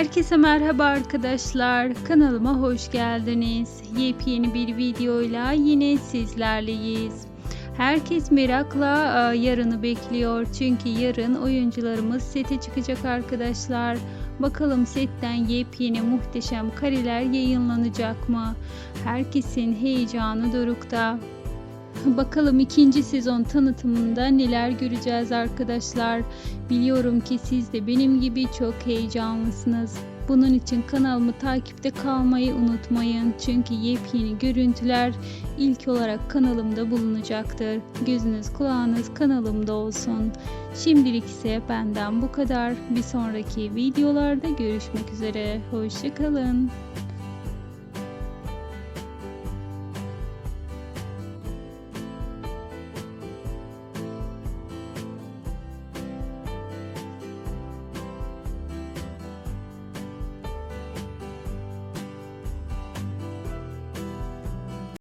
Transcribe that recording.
Herkese merhaba arkadaşlar. Kanalıma hoş geldiniz. Yepyeni bir videoyla yine sizlerleyiz. Herkes merakla e, yarını bekliyor. Çünkü yarın oyuncularımız sete çıkacak arkadaşlar. Bakalım setten yepyeni muhteşem kareler yayınlanacak mı? Herkesin heyecanı dorukta. Bakalım ikinci sezon tanıtımında neler göreceğiz arkadaşlar. Biliyorum ki siz de benim gibi çok heyecanlısınız. Bunun için kanalımı takipte kalmayı unutmayın. Çünkü yepyeni görüntüler ilk olarak kanalımda bulunacaktır. Gözünüz kulağınız kanalımda olsun. Şimdilik ise benden bu kadar. Bir sonraki videolarda görüşmek üzere. Hoşçakalın.